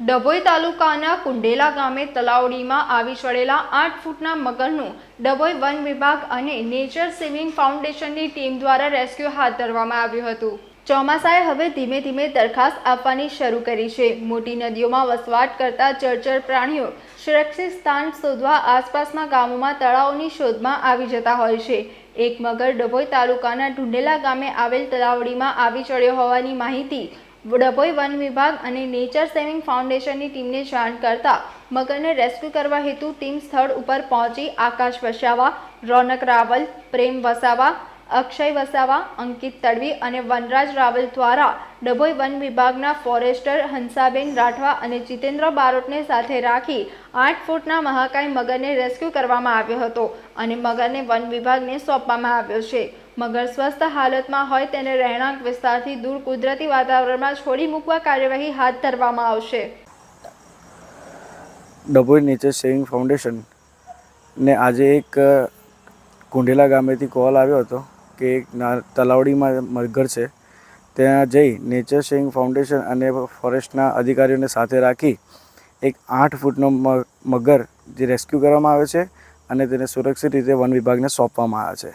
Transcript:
ડભોઈ તાલુકાના કુંડેલા ગામે તલાવડીમાં આવી ચડેલા આઠ ફૂટના મગરનું ડભોઈ વન વિભાગ અને નેચર સેવિંગ ફાઉન્ડેશનની ટીમ દ્વારા રેસ્ક્યુ હાથ ધરવામાં આવ્યું હતું. ચોમાસાએ હવે ધીમે ધીમે દરખાસ્ત આપવાની શરૂ કરી છે. મોટી નદીઓમાં વસવાટ કરતા જળચર પ્રાણીઓ સુરક્ષિત સ્થાન શોધવા આસપાસના ગામોમાં તળાવોની શોધમાં આવી જતા હોય છે. એક મગર ડભોઈ તાલુકાના ઢુંડેલા ગામે આવેલ તલાવડીમાં આવી ચડ્યો હોવાની માહિતી ડભોઈ વન વિભાગ અને નેચર સેવિંગ ફાઉન્ડેશનની ટીમને જાણ કરતા મગરને રેસ્ક્યુ કરવા હેતુ ટીમ સ્થળ ઉપર પહોંચી આકાશ વસાવા, રોનક રાવલ, પ્રેમ વસાવા, અક્ષય વસાવા, અંકિત તડવી અને વનરાજ રાવલ દ્વારા ડભોઈ વન વિભાગના ફોરેસ્ટર હંસાબેન રાઠવા અને જીતેન્દ્ર બારોટને સાથે રાખી આઠ ફૂટના મહાકાય મગરને રેસ્ક્યુ કરવામાં આવ્યો હતો અને મગરને વન વિભાગને સોંપવામાં આવ્યો છે. મગર સ્વસ્થ હાલતમાં હોય તેને રહેણાંક વિસ્તારથી દૂર કુદરતી વાતાવરણમાં છોડી મૂકવા કાર્યવાહી હાથ ધરવામાં આવશે. ડભોઈ નેચર સેવિંગ ફાઉન્ડેશન ને આજે એક કુંઢેલા ગામેથી કોલ આવ્યો હતો કે એક તલાવડીમાં મગર છે. ત્યાં જઈ નેચર સેવિંગ ફાઉન્ડેશન અને ફોરેસ્ટના અધિકારીઓને સાથે રાખી એક આઠ ફૂટનો મગર જે રેસ્ક્યુ કરવામાં આવે છે અને તેને સુરક્ષિત રીતે વન વિભાગને સોંપવામાં આવે છે.